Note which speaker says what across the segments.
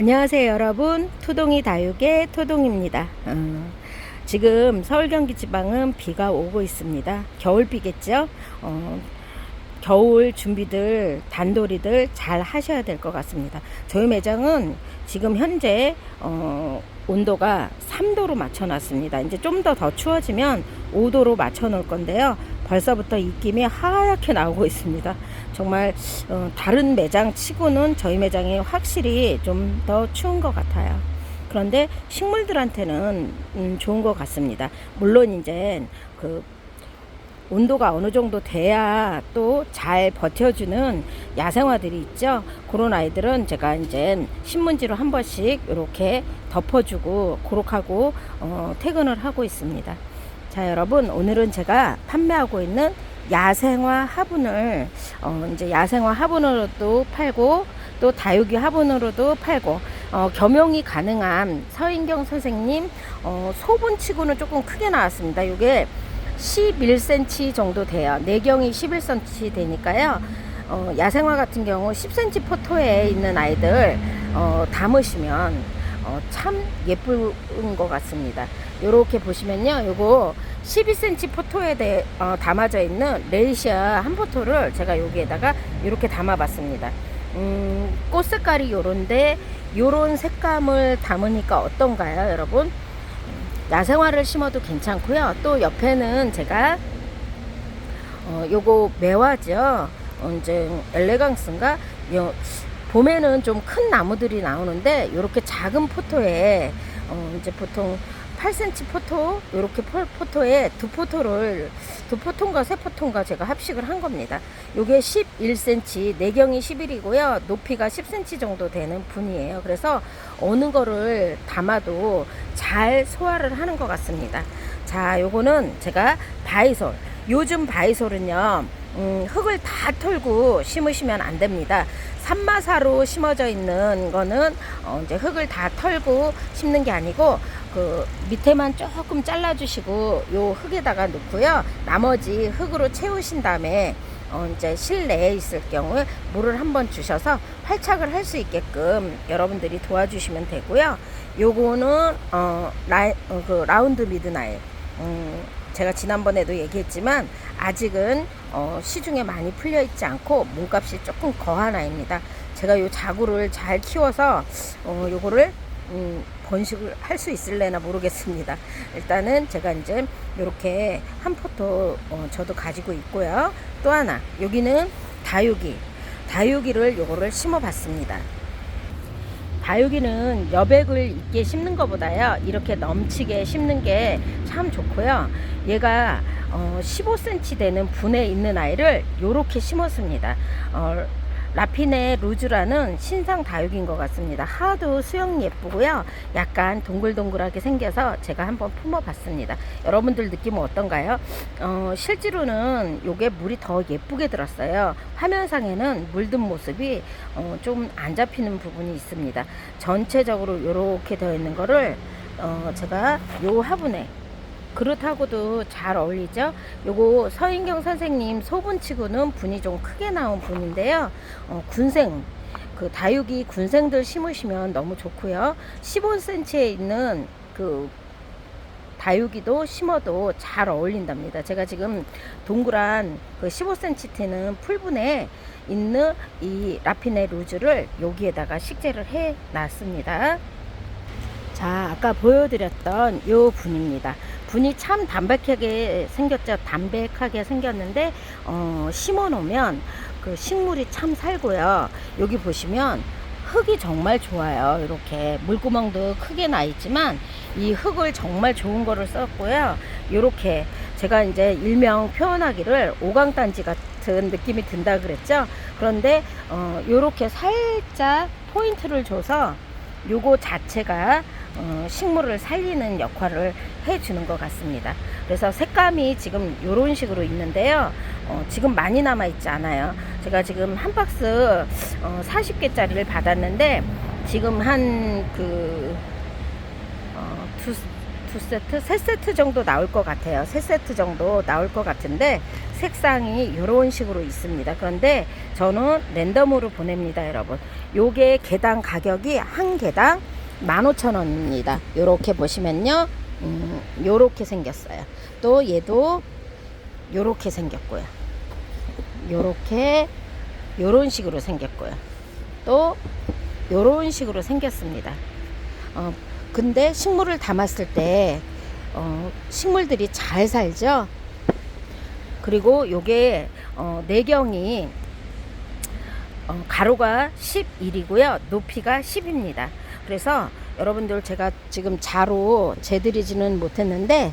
Speaker 1: 안녕하세요 여러분. 토동이 다육의 토동입니다. 어, 지금 서울 경기 지방은 비가 오고 있습니다. 겨울비겠죠? 어, 겨울 준비들 단돌이들 잘 하셔야 될 것 같습니다. 저희 매장은 지금 현재 어, 온도가 3도로 맞춰 놨습니다. 이제 좀 더더 추워지면 5도로 맞춰 놓을 건데요 벌써부터 입김이 하얗게 나오고 있습니다 정말 어, 다른 매장 치고는 저희 매장이 확실히 좀 더 추운 것 같아요. 그런데 식물들한테는 음, 좋은 것 같습니다. 물론 이제 그 온도가 어느 정도 돼야 또 잘 버텨주는 야생화들이 있죠. 그런 아이들은 제가 이제 신문지로 한 번씩 이렇게 덮어주고 고록하고 어, 퇴근을 하고 있습니다. 자 여러분 오늘은 제가 판매하고 있는 야생화 화분을 어, 이제 야생화 화분으로도 팔고 또 다육이 화분으로도 팔고 어, 겸용이 가능한 서인경 선생님 어, 소분치고는 조금 크게 나왔습니다. 이게 11cm 정도 돼요. 내경이 11cm 되니까요. 어, 야생화 같은 경우 10cm 포토에 있는 아이들 어, 담으시면 어, 참 예쁜 것 같습니다. 이렇게 보시면요, 요거 12cm 포토에 대, 어, 담아져 있는 레이시아 한 포토를 제가 여기에다가 이렇게 담아봤습니다. 음, 꽃 색깔이 요런데 요런 색감을 담으니까 어떤가요, 여러분? 야생화를 심어도 괜찮고요. 또 옆에는 제가 어, 요거 매화죠. 어, 이제 엘레강스인가? 요, 봄에는 좀 큰 나무들이 나오는데 이렇게 작은 포토에 어, 이제 보통 8cm 포토 이렇게 포토에 두 포토를 두 포토인가 세 포토인가 제가 합식을 한 겁니다. 요게 11cm 내경이 11이고요. 높이가 10cm 정도 되는 분이에요. 그래서 어느 거를 담아도 잘 소화를 하는 것 같습니다. 자, 요거는 제가 바이솔. 요즘 바이솔은요. 음, 흙을 다 털고 심으시면 안 됩니다. 산마사로 심어져 있는 거는 어, 이제 흙을 다 털고 심는 게 아니고 그 밑에만 조금 잘라 주시고 요 흙에다가 넣고요. 나머지 흙으로 채우신 다음에 어, 이제 실내에 있을 경우에 물을 한번 주셔서 활착을 할 수 있게끔 여러분들이 도와주시면 되고요. 요거는 어, 라, 어, 그 라운드 미드나잇. 음, 제가 지난번에도 얘기했지만 아직은 어, 시중에 많이 풀려 있지 않고 몸값이 조금 거한 아이입니다. 제가 요 자구를 잘 키워서 어, 요거를 음, 번식을 할 수 있을래나 모르겠습니다. 일단은 제가 이제 이렇게 한 포토 어, 저도 가지고 있고요. 또 하나 여기는 다육이 다육이를 요거를 심어 봤습니다. 다육이는 여백을 있게 심는 것보다요 이렇게 넘치게 심는 게 참 좋고요. 얘가 어, 15cm 되는 분에 있는 아이를 이렇게 심었습니다. 어, 라피네 루즈라는 신상 다육인 것 같습니다. 하도 수영 예쁘고요. 약간 동글동글하게 생겨서 제가 한번 품어봤습니다. 여러분들 느낌은 어떤가요? 어, 실제로는 요게 물이 더 예쁘게 들었어요. 화면상에는 물든 모습이 어, 좀 안 잡히는 부분이 있습니다. 전체적으로 이렇게 되어 있는 거를 어, 제가 요 화분에 그릇하고도 잘 어울리죠. 요거 서인경 선생님 소분치고는 분이 좀 크게 나온 분인데요. 어, 군생 그 다육이 군생들 심으시면 너무 좋고요. 15cm에 있는 그 다육이도 심어도 잘 어울린답니다. 제가 지금 동그란 그 15cm 되는 풀분에 있는 이 라피네 루즈를 여기에다가 식재를 해 놨습니다. 자, 아까 보여드렸던 요 분입니다. 분이 참 담백하게 생겼죠. 담백하게 생겼는데, 어, 심어 놓으면 그 식물이 참 살고요. 여기 보시면 흙이 정말 좋아요. 이렇게 물구멍도 크게 나 있지만 이 흙을 정말 좋은 거를 썼고요. 이렇게 제가 이제 일명 표현하기를 오강단지 같은 느낌이 든다 그랬죠. 그런데 어, 이렇게 살짝 포인트를 줘서 요거 자체가 어, 식물을 살리는 역할을 해주는 것 같습니다. 그래서 색감이 지금 이런 식으로 있는데요. 어, 지금 많이 남아 있지 않아요. 제가 지금 한 박스 어, 40개짜리를 받았는데 지금 한그 어, 두, 두 세트, 세 세트 정도 나올 것 같아요. 세 세트 정도 나올 것 같은데 색상이 이런 식으로 있습니다. 그런데 저는 랜덤으로 보냅니다, 여러분. 요게 개당 가격이 한 개당 15,000원입니다. 요렇게 보시면요. 음, 요렇게 생겼어요. 또 얘도 요렇게 생겼고요. 요렇게 요런 식으로 생겼고요. 또 요런 식으로 생겼습니다. 어, 근데 식물을 담았을 때 어, 식물들이 잘 살죠. 그리고 요게 어, 내경이 어, 가로가 11이고요. 높이가 10입니다. 그래서 여러분들 제가 지금 자로 재드리지는 못했는데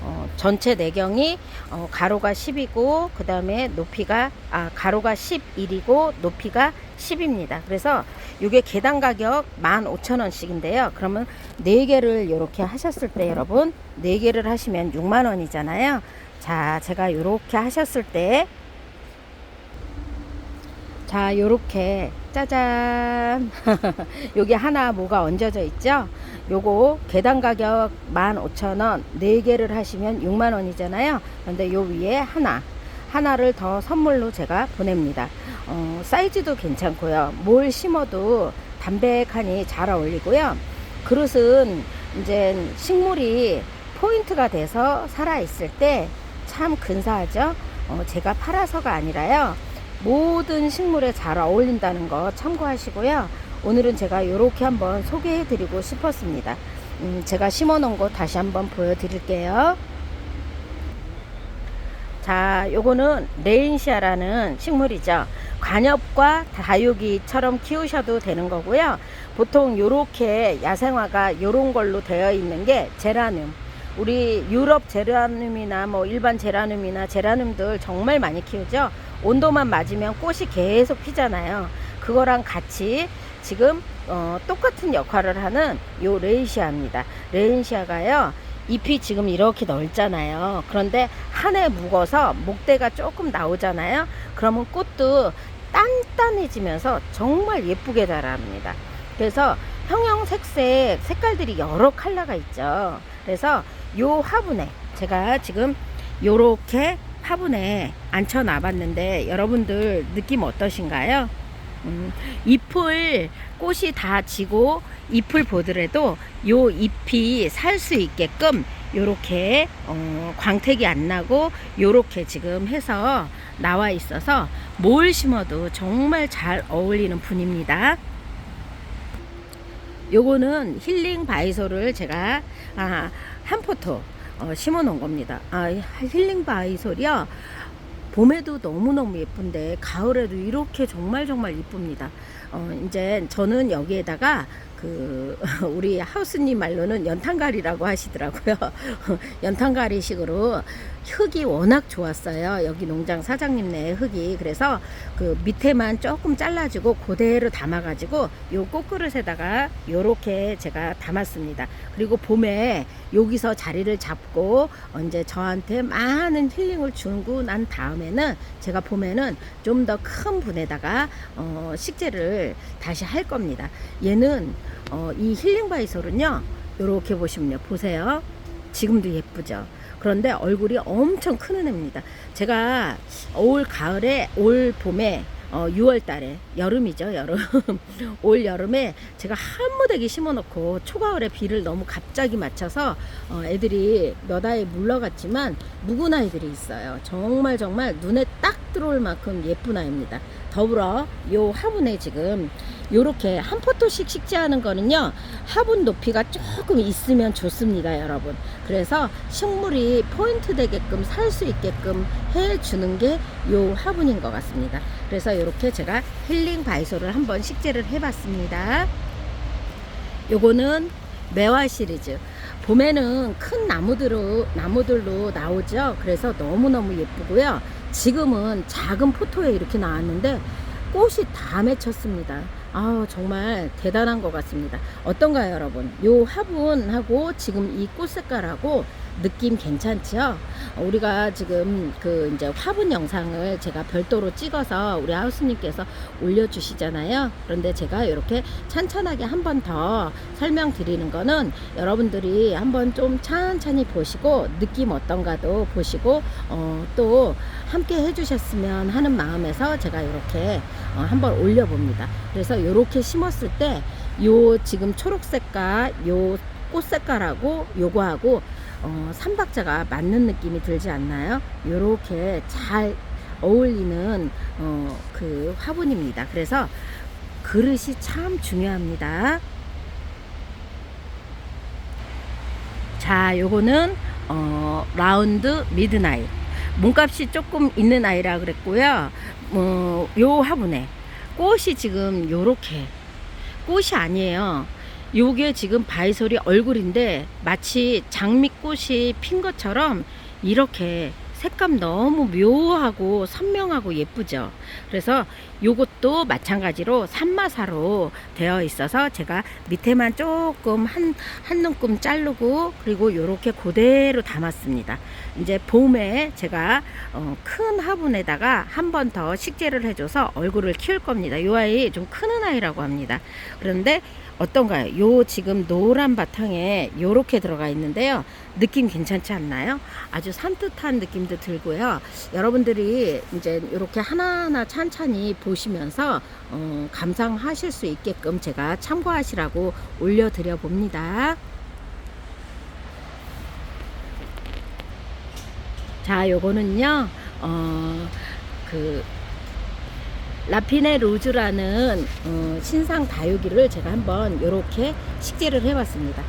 Speaker 1: 어, 전체 내경이 어, 가로가 10이고 그 다음에 높이가 아 가로가 11이고 높이가 10입니다. 그래서 이게 개당 가격 15,000원씩인데요. 그러면 4개를 이렇게 하셨을 때 여러분 4개를 하시면 6만 원이잖아요. 자, 제가 이렇게 하셨을 때 자, 요렇게 짜잔. 여기 하나 뭐가 얹어져 있죠? 요거 개당 가격 15,000원. 4개를 하시면 6만 원이잖아요. 근데 요 위에 하나 하나를 더 선물로 제가 보냅니다. 어, 사이즈도 괜찮고요. 뭘 심어도 담백하니 잘 어울리고요. 그릇은 이제 식물이 포인트가 돼서 살아 있을 때 참 근사하죠. 어, 제가 팔아서가 아니라요. 모든 식물에 잘 어울린다는 거 참고하시고요. 오늘은 제가 이렇게 한번 소개해 드리고 싶었습니다. 음, 제가 심어 놓은 거 다시 한번 보여 드릴게요. 자, 요거는 레인시아라는 식물이죠. 관엽과 다육이처럼 키우셔도 되는 거고요. 보통 요렇게 야생화가 요런 걸로 되어 있는 게 제라늄. 우리 유럽 제라늄이나 뭐 일반 제라늄이나 제라늄들 정말 많이 키우죠. 온도만 맞으면 꽃이 계속 피잖아요. 그거랑 같이 지금 어, 똑같은 역할을 하는 요 레이시아입니다. 레인시아가요. 잎이 지금 이렇게 넓잖아요. 그런데 한 해 묵어서 목대가 조금 나오잖아요. 그러면 꽃도 단단해지면서 정말 예쁘게 자랍니다. 그래서 형형색색 색깔들이 여러 컬러가 있죠. 그래서 요 화분에 제가 지금 요렇게 화분에 앉혀 놔봤는데 여러분들 느낌 어떠신가요? 음, 잎을 꽃이 다 지고 잎을 보더라도 요 잎이 살 수 있게끔 요렇게 어, 광택이 안 나고 요렇게 지금 해서 나와 있어서 뭘 심어도 정말 잘 어울리는 분입니다. 요거는 힐링 바이솔을 제가 아, 한 포토 어, 심어 놓은 겁니다. 아, 이 힐링 바이솔이요. 봄에도 너무너무 예쁜데 가을에도 이렇게 정말 정말 이쁩니다. 어, 이제 저는 여기에다가 그 우리 하우스님 말로는 연탄가리라고 하시더라고요. 연탄가리식으로 흙이 워낙 좋았어요. 여기 농장 사장님네 흙이 그래서 그 밑에만 조금 잘라주고 그대로 담아가지고 요 꽃그릇에다가 요렇게 제가 담았습니다. 그리고 봄에 여기서 자리를 잡고 언제 저한테 많은 힐링을 주고 난 다음에는 제가 봄에는 좀 더 큰 분에다가 어, 식재를 다시 할 겁니다. 얘는 어, 이 힐링 바이솔은요. 요렇게 보시면요. 보세요. 지금도 예쁘죠. 그런데 얼굴이 엄청 큰 애입니다. 제가 올 가을에 올 봄에 어, 6월 달에 여름이죠 여름 올 여름에 제가 한 무더기 심어놓고 초가을에 비를 너무 갑자기 맞춰서 어, 애들이 몇 아이 물러갔지만 묵은 아이들이 있어요 정말 정말 눈에 딱 들어올 만큼 예쁜 아이입니다 더불어 요 화분에 지금 요렇게 한 포토씩 식재하는 거는요 화분 높이가 조금 있으면 좋습니다 여러분. 그래서 식물이 포인트 되게끔 살 수 있게끔 해주는 게 요 화분인 것 같습니다. 그래서 이렇게 제가 힐링 바이솔을 한번 식재를 해봤습니다. 요거는 매화 시리즈. 봄에는 큰 나무들로 나무들로 나오죠. 그래서 너무너무 예쁘고요 지금은 작은 포토에 이렇게 나왔는데 꽃이 다 맺혔습니다. 아우 정말 대단한 것 같습니다. 어떤가요, 여러분? 요 화분하고 지금 이 꽃 색깔하고 느낌 괜찮죠? 어, 우리가 지금 그 이제 화분 영상을 제가 별도로 찍어서 우리 하우스님께서 올려주시잖아요. 그런데 제가 이렇게 찬찬하게 한 번 더 설명드리는 거는 여러분들이 한번 좀 찬찬히 보시고 느낌 어떤가도 보시고 어, 또 함께 해주셨으면 하는 마음에서 제가 이렇게 어, 한번 올려봅니다. 그래서 이렇게 심었을 때 요 지금 초록색깔 요꽃 색깔하고 요거하고 어, 삼박자가 맞는 느낌이 들지 않나요? 요렇게 잘 어울리는 어, 그 화분입니다. 그래서 그릇이 참 중요합니다. 자, 요거는 어, 라운드 미드나잇. 몸값이 조금 있는 아이라 그랬고요. 어, 요 화분에 꽃이 지금 요렇게 꽃이 아니에요. 요게 지금 바이솔이 얼굴인데 마치 장미꽃이 핀 것처럼 이렇게 색감 너무 묘하고 선명하고 예쁘죠. 그래서 요것도 마찬가지로 산마사로 되어 있어서 제가 밑에만 조금 한, 한 눈금 자르고 그리고 요렇게 그대로 담았습니다. 이제 봄에 제가 어, 큰 화분에다가 한 번 더 식재를 해줘서 얼굴을 키울 겁니다. 요 아이 좀 크는 아이라고 합니다. 그런데 어떤가요? 요 지금 노란 바탕에 요렇게 들어가 있는데요. 느낌 괜찮지 않나요? 아주 산뜻한 느낌도 들고요. 여러분들이 이제 이렇게 하나하나 찬찬히 보시면서 어, 감상하실 수 있게끔 제가 참고하시라고 올려드려 봅니다. 자, 요거는요, 어, 그, 라피네 로즈라는 어, 신상 다육이를 제가 한번 이렇게 식재를 해봤습니다.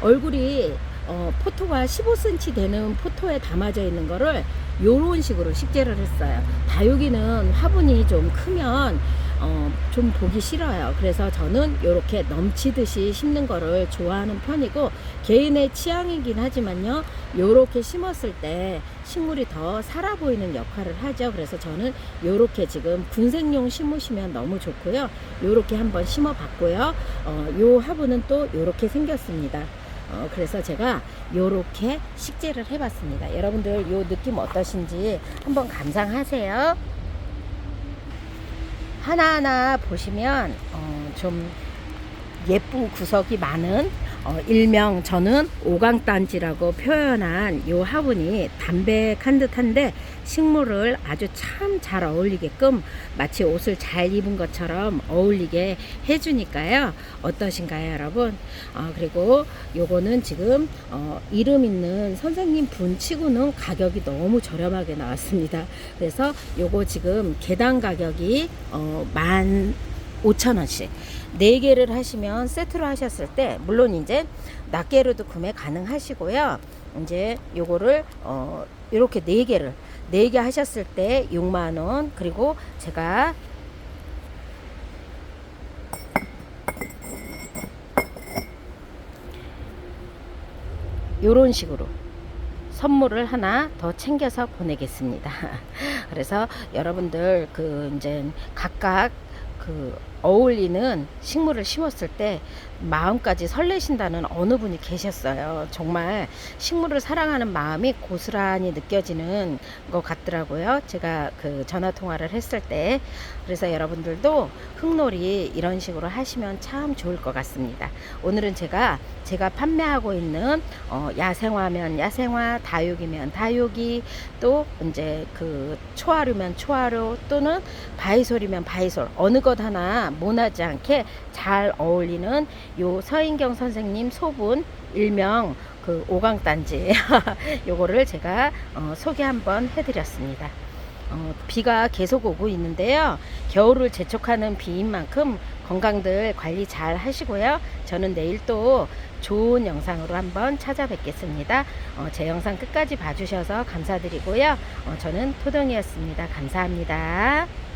Speaker 1: 얼굴이 어, 포토가 15cm 되는 포토에 담아져 있는 거를 요런 식으로 식재를 했어요. 다육이는 화분이 좀 크면 어, 좀 보기 싫어요. 그래서 저는 이렇게 넘치듯이 심는 거를 좋아하는 편이고 개인의 취향이긴 하지만요. 요렇게 심었을 때 식물이 더 살아 보이는 역할을 하죠. 그래서 저는 요렇게 지금 군생용 심으시면 너무 좋고요. 요렇게 한번 심어 봤고요. 어, 요 화분은 또 요렇게 생겼습니다. 어, 그래서 제가 요렇게 식재를 해봤습니다. 여러분들 요 느낌 어떠신지 한번 감상하세요. 하나하나 보시면 어, 좀 예쁜 구석이 많은 어, 일명 저는 오강단지라고 표현한 요 화분이 담백한 듯한데 식물을 아주 참 잘 어울리게끔 마치 옷을 잘 입은 것처럼 어울리게 해주니까요. 어떠신가요 여러분? 어, 그리고 요거는 지금 어, 이름 있는 선생님 분 치고는 가격이 너무 저렴하게 나왔습니다. 그래서 요거 지금 개당 가격이 어, 만 5,000원씩. 4개를 하시면 세트로 하셨을 때, 물론 이제 낱개로도 구매 가능하시고요. 이제 요거를, 어, 이렇게 4개를, 4개 하셨을 때 6만원. 그리고 제가 요런 식으로 선물을 하나 더 챙겨서 보내겠습니다. 그래서 여러분들 그 이제 각각 그 어울리는 식물을 심었을 때 마음까지 설레신다는 어느 분이 계셨어요. 정말 식물을 사랑하는 마음이 고스란히 느껴지는 것 같더라고요. 제가 그 전화 통화를 했을 때. 그래서 여러분들도 흙놀이 이런 식으로 하시면 참 좋을 것 같습니다. 오늘은 제가 제가 판매하고 있는 어 야생화면 야생화, 다육이면 다육이, 또 이제 그 초하루면 초하루 또는 바이솔이면 바이솔 어느 것 하나 모나지 않게 잘 어울리는 요 서인경 선생님 소분 일명 그 오강단지 요거를 제가 어, 소개 한번 해드렸습니다. 어, 비가 계속 오고 있는데요. 겨울을 재촉하는 비인 만큼 건강들 관리 잘 하시고요. 저는 내일 또 좋은 영상으로 한번 찾아뵙겠습니다. 어, 제 영상 끝까지 봐주셔서 감사드리고요. 어, 저는 토동이었습니다. 감사합니다.